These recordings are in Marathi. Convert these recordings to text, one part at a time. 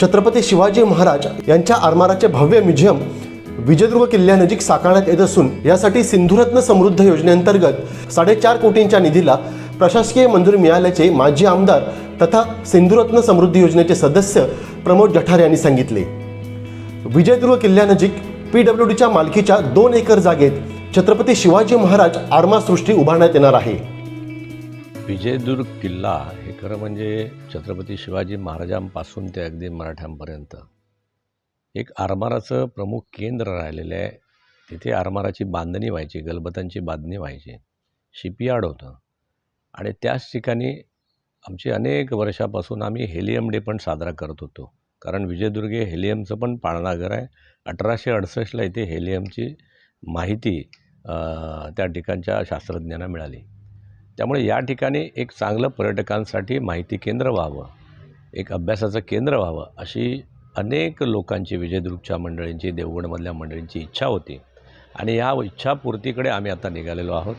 छत्रपती शिवाजी महाराज यांच्या आरमाराचे भव्य म्युझियम विजयदुर्ग किल्ल्यानजीक साकारण्यात येत असून यासाठी सिंधुरत्न समृद्ध योजनेअंतर्गत साडेचार कोटींच्या निधीला प्रशासकीय मंजुरी मिळाल्याचे माजी आमदार तथा सिंधुरत्न समृद्धी योजनेचे सदस्य प्रमोद जठार यांनी सांगितले. विजयदुर्ग किल्ल्यानजीक पी डब्ल्यू डीच्या मालकीच्या दोन एकर जागेत छत्रपती शिवाजी महाराज आरमासृष्टी उभारण्यात येणार आहे. विजयदुर्ग किल्ला हे खरं म्हणजे छत्रपती शिवाजी महाराजांपासून ते अगदी मराठ्यांपर्यंत. एक आरमाराचं प्रमुख केंद्र राहिलेलं आहे. तिथे आरमाराची बांधणी व्हायची गलबतांची बांधणी व्हायची. शिपयार्ड होतं. आणि त्याच ठिकाणी आमची अनेक वर्षापासून आम्ही हेलियम डे पण साजरा करत होतो. कारण विजयदुर्ग हे हेलियमचं पण पाळणाघर आहे. अठराशे अडसष्टला इथे हेलियमची माहिती त्या ठिकाणच्या शास्त्रज्ञांना मिळाली. त्यामुळे या ठिकाणी एक चांगलं पर्यटकांसाठी माहिती केंद्र व्हावं एक अभ्यासाचं केंद्र व्हावं अशी अनेक लोकांची विजयदुर्गच्या मंडळींची देवगडमधल्या मंडळींची इच्छा होती. आणि या इच्छापूर्तीकडे आम्ही आता निघालेलो आहोत.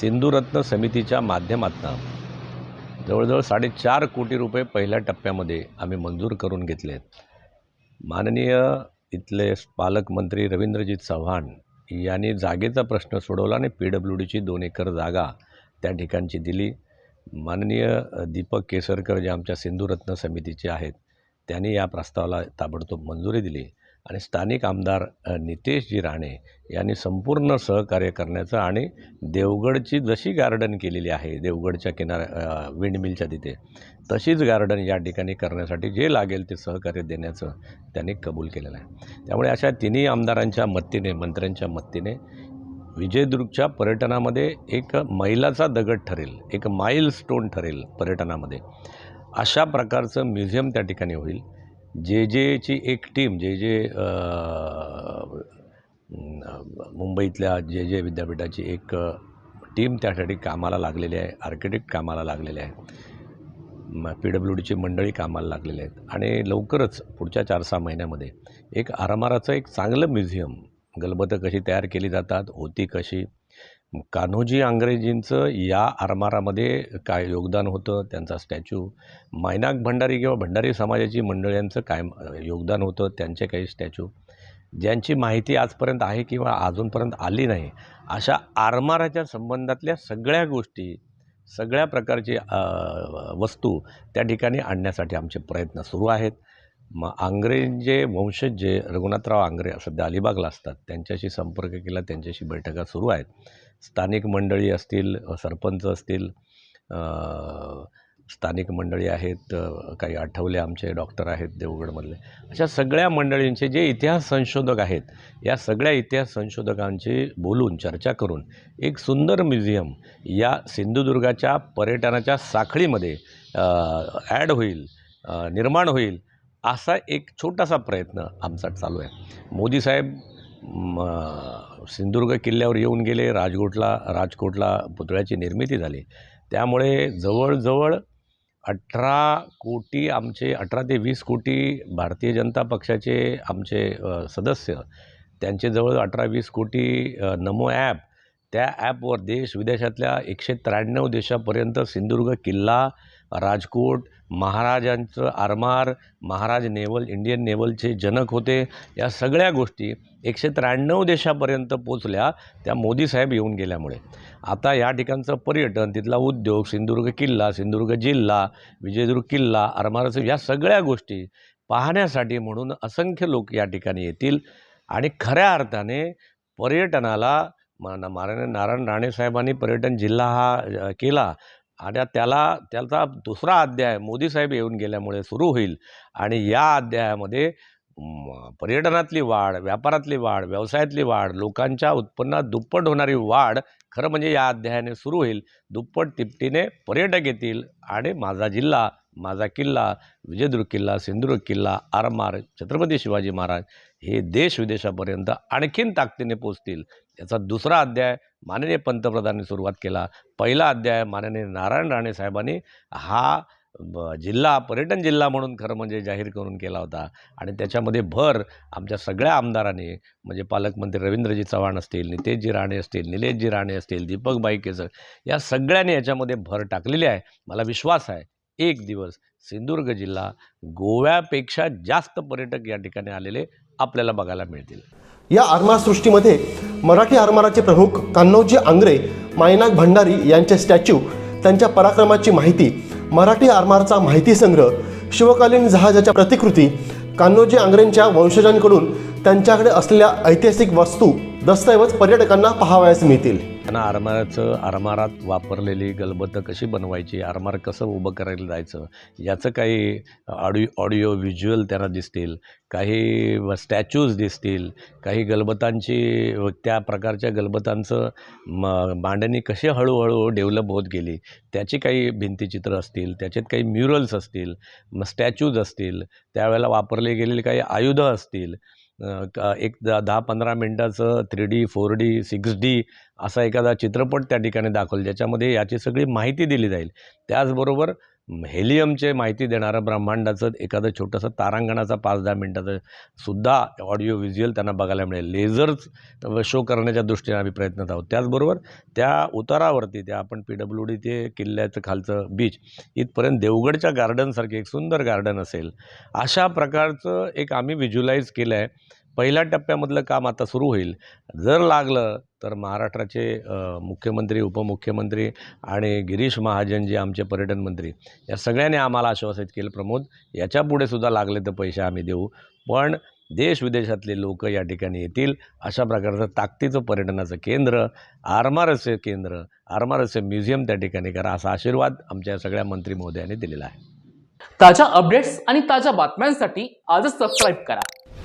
सिंधुरत्न समितीच्या माध्यमातून जवळजवळ साडेचार कोटी रुपये पहिल्या टप्प्यामध्ये आम्ही मंजूर करून घेतले आहेत माननीय इथले पालकमंत्री रवींद्रजीत चव्हाण यांनी जागेचा प्रश्न सोडवला आणि पी डब्ल्यू डीची दोन एकर जागा त्या ठिकाणची दिली. माननीय दीपक केसरकर जे आमच्या सिंधुरत्न समितीचे आहेत त्यांनी या प्रस्तावाला ताबडतोब मंजुरी दिली आणि स्थानिक आमदार नितेशजी राणे यांनी संपूर्ण सहकार्य करण्याचं आणि देवगडची जशी गार्डन केलेली आहे देवगडच्या किनाऱ्या विंडमिलच्या तिथे तशीच गार्डन या ठिकाणी करण्यासाठी जे लागेल ते सहकार्य देण्याचं त्यांनी कबूल केलेलं आहे. त्यामुळे अशा तिन्ही आमदारांच्या मत्तीने मंत्र्यांच्या मत्तीने विजयदुर्गच्या पर्यटनामध्ये एक मैलाचा दगड ठरेल एक माईल स्टोन ठरेल पर्यटनामध्ये. अशा प्रकारचं म्युझियम त्या ठिकाणी होईल. जे जेची एक टीम जे जे मुंबईतल्या जे जे विद्यापीठाची एक टीम त्यासाठी कामाला लागलेली आहे आर्किटेक्ट कामाला लागलेले आहे पी डब्ल्यू डीची मंडळी कामाला लागलेली आहेत. आणि लवकरच पुढच्या चार सहा महिन्यामध्ये एक आरामाराचं एक चांगलं म्युझियम गलबतं कशी तयार केली जातात होती कशी? कान्होजी आंग्रेजींचं या आरमारामध्ये काय योगदान होतं त्यांचा स्टॅच्यू? मायनाक भंडारी किंवा भंडारी समाजाची मंडळींचं काय योगदान होतं त्यांचे काही स्टॅच्यू? ज्यांची माहिती आजपर्यंत आहे किंवा अजूनपर्यंत आली नाही अशा आरमाराच्या संबंधातल्या सगळ्या गोष्टी सगळ्या प्रकारची वस्तू त्या ठिकाणी आणण्यासाठी आमचे प्रयत्न सुरू आहेत. मग आंग्रेंचे वंशज जे रघुनाथराव आंग्रे सध्या अलिबागला असतात. त्यांच्याशी संपर्क केला त्यांच्याशी बैठका सुरू आहेत. स्थानिक मंडळी असतील सरपंच असतील स्थानिक मंडळी आहेत काही आठवले आमचे डॉक्टर आहेत देवगडमधले. अशा सगळ्या मंडळींचे जे इतिहास संशोधक आहेत या सगळ्या इतिहास संशोधकांची बोलून चर्चा करून एक सुंदर म्युझियम या सिंधुदुर्गाच्या पर्यटनाच्या साखळीमध्ये ॲड होईल निर्माण होईल असा एक छोटासा प्रयत्न आमचा चालू आहे. मोदी साहेब सिंधुदुर्ग किल्ल्यावर येऊन गेले राजकोटला राजकोटला पुतळ्याची निर्मिती झाली. त्यामुळे जवळजवळ अठरा कोटी आमचे अठरा ते वीस कोटी भारतीय जनता पक्षाचे आमचे सदस्य त्यांचे जवळ अठरा वीस कोटी नमो ॲप त्या ॲपवर देश विदेशातल्या एकशे त्र्याण्णव देशापर्यंत सिंधुदुर्ग किल्ला राजकोट महाराजांचं आरमार महाराज नेवल इंडियन नेवलचे जनक होते. या सगळ्या गोष्टी एकशे त्र्याण्णव देशापर्यंत पोचल्या त्या मोदी साहेब येऊन गेल्यामुळे. आता या ठिकाणचं पर्यटन तिथला उद्योग सिंधुदुर्ग किल्ला सिंधुदुर्ग जिल्हा विजयदुर्ग किल्ला आरमाराचं या सगळ्या गोष्टी पाहण्यासाठी म्हणून असंख्य लोक या ठिकाणी येतील. आणि खऱ्या अर्थाने पर्यटनाला मा नारायण नारायण राणे साहेबांनी पर्यटन जिल्हा हा केला. आणि त्याला त्याचा दुसरा अध्याय मोदी साहेब येऊन गेल्यामुळे सुरू होईल. आणि या अध्यायामध्ये पर्यटनातली वाढ व्यापारातली वाढ व्यवसायातली वाढ लोकांच्या उत्पन्नात दुप्पट होणारी वाढ खरं म्हणजे या अध्यायाने सुरू होईल. दुप्पट तिपटीने पर्यटक येतील आणि माझा जिल्हा माझा किल्ला विजयदुर्ग किल्ला सिंधुदुर्ग किल्ला आरमार छत्रपती शिवाजी महाराज हे देश विदेशापर्यंत आणखीन ताकदीने पोचतील याचा दुसरा अध्याय माननीय पंतप्रधानांनी सुरुवात केला. पहिला अध्याय माननीय नारायण राणे साहेबांनी हा ब जिल्हा पर्यटन जिल्हा म्हणून खरं म्हणजे जाहीर करून केला होता. आणि त्याच्यामध्ये भर आमच्या सगळ्या आमदारांनी म्हणजे पालकमंत्री रवींद्रजी चव्हाण असतील नितेशजी राणे असतील निलेशजी राणे असतील दीपक बाईकेसर या सगळ्यांनी याच्यामध्ये भर टाकलेली आहे. मला विश्वास आहे. एक दिवस सिंधुदुर्ग जिल्हा गोव्यापेक्षा जास्त पर्यटक या ठिकाणी आलेले आपल्याला बघायला मिळतील. या आरमार सृष्टीमध्ये मराठी आरमाराचे प्रमुख कान्होजी आंग्रे मायनाग भंडारी यांचे स्टॅच्यू त्यांच्या पराक्रमाची माहिती मराठी आरमारचा माहिती संग्रह शिवकालीन जहाजाच्या प्रतिकृती कान्होजी आंग्रेंच्या वंशजांकडून त्यांच्याकडे असलेल्या ऐतिहासिक वस्तू दस्तऐवज पर्यटकांना पाहावयास मिळतील. त्यांना आरमाराचं आरमारात वापरलेली गलबतं कशी बनवायची आरमार कसं उभं करायला जायचं याचं काही ऑडिओ ऑडिओ व्हिज्युअल त्यांना दिसतील काही स्टॅच्यूज दिसतील काही गलबतांची त्या प्रकारच्या गलबतांचं म मांडणी कशी हळूहळू डेव्हलप होत गेली त्याची काही भिंतीचित्र असतील त्याच्यात काही म्युरल्स असतील मग स्टॅच्यूज असतील त्यावेळेला वापरले गेलेले काही आयुधं असतील एक द दहा पंधरा मिनटाचं three D four D six D असा एखादा चित्रपट त्या ठिकाणी दाखवला ज्याच्यामध्ये याची सगळी माहिती दिली जाईल. त्याचबरोबर हेलियमचे माहिती देणारं ब्रह्मांडाचं एखादं छोटंसं तारांगणाचा पाच दहा मिनटाचं सुद्धा ऑडिओ व्हिज्युअल त्यांना बघायला मिळेल. लेझर्स शो करण्याच्या दृष्टीने आम्ही प्रयत्नात आहोत. त्याचबरोबर त्या उतारावरती त्या आपण पी डब्ल्यू डी ते किल्ल्याचं खालचं बीच इथपर्यंत देवगडच्या गार्डनसारखे एक सुंदर गार्डन असेल. अशा प्रकारचं एक आम्ही व्हिज्युलाइज केलं आहे पहिल्या टप्प्यामधलं काम आता सुरू होईल. जर लागलं तर महाराष्ट्राचे मुख्यमंत्री उपमुख्यमंत्री आणि गिरीश महाजन जे आमचे पर्यटन मंत्री या सगळ्यांनी आम्हाला आश्वासित केलं प्रमोद. याच्यापुढे सुद्धा लागले तर पैसे आम्ही देऊ. पण देश विदेशातले लोक या ठिकाणी येतील. अशा प्रकारचं ताकदीचं पर्यटनाचं केंद्र आरमारस्य केंद्र आरमारस्य म्युझियम त्या ठिकाणी करा असा आशीर्वाद आमच्या सगळ्या मंत्री महोदयांनी दिलेला आहे. ताज्या अपडेट्स आणि ताज्या बातम्यांसाठी आजच सबस्क्राईब करा.